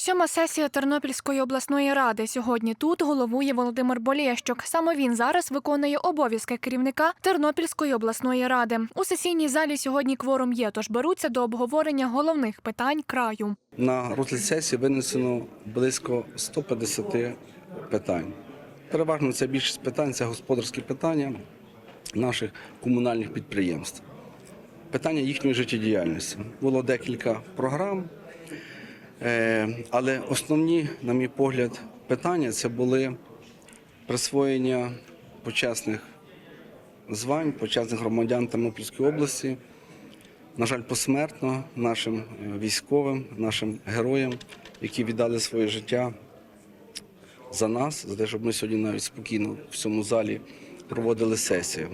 Сьома сесія Тернопільської обласної ради. Сьогодні тут головує Володимир Болєщук. Саме він зараз виконує обов'язки керівника Тернопільської обласної ради. У сесійній залі сьогодні кворум є, тож беруться до обговорення головних питань краю. На розгляд сесії винесено близько 150 питань. Переважно це більшість питань це господарські питання наших комунальних підприємств. Питання їхньої життєдіяльності. Було декілька програм, але основні, на мій погляд, питання це були присвоєння почесних звань, почесних громадян Тернопільської області на жаль, посмертно нашим е, військовим, нашим героям, які віддали своє життя за нас, за те, щоб ми сьогодні навіть спокійно в цьому залі проводили сесію.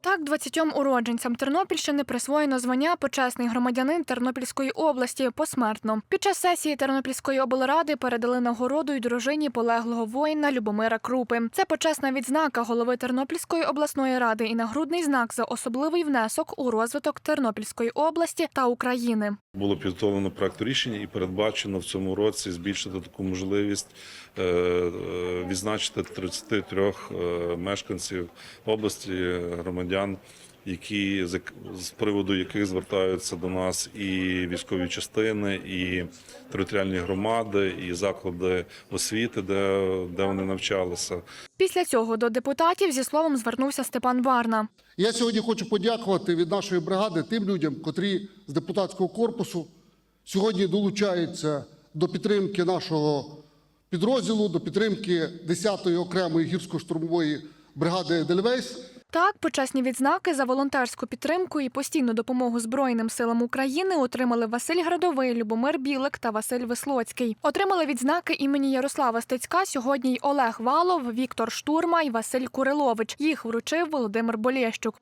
Так, 20 уродженцям Тернопільщини присвоєно звання почесний громадянин Тернопільської області посмертно. Під час сесії Тернопільської облради передали нагороду й дружині полеглого воїна Любомира Крупи. Це почесна відзнака голови Тернопільської обласної ради і нагрудний знак за особливий внесок у розвиток Тернопільської області та України. Було підготовлено проект рішення і передбачено в цьому році збільшити таку можливість е, е, відзначити 33 е, мешканців області громадян, які з- з приводу яких звертаються до нас і військові частини, і територіальні громади, і заклади освіти, де, де вони навчалися. Після цього до депутатів зі словом звернувся Степан Варна. Я сьогодні хочу подякувати від нашої бригади тим людям, котрі з депутатського корпусу сьогодні долучаються до підтримки нашого підрозділу, до підтримки 10-ї окремої гірсько-штурмової бригади Дельвейс. Так, почесні відзнаки за волонтерську підтримку і постійну допомогу Збройним силам України отримали Василь Градовий, Любомир Білик та Василь Веслоцький. Отримали відзнаки імені Ярослава Стецька сьогодні й Олег Валов, Віктор Штурма і Василь Курилович. Їх вручив Володимир Болєщук.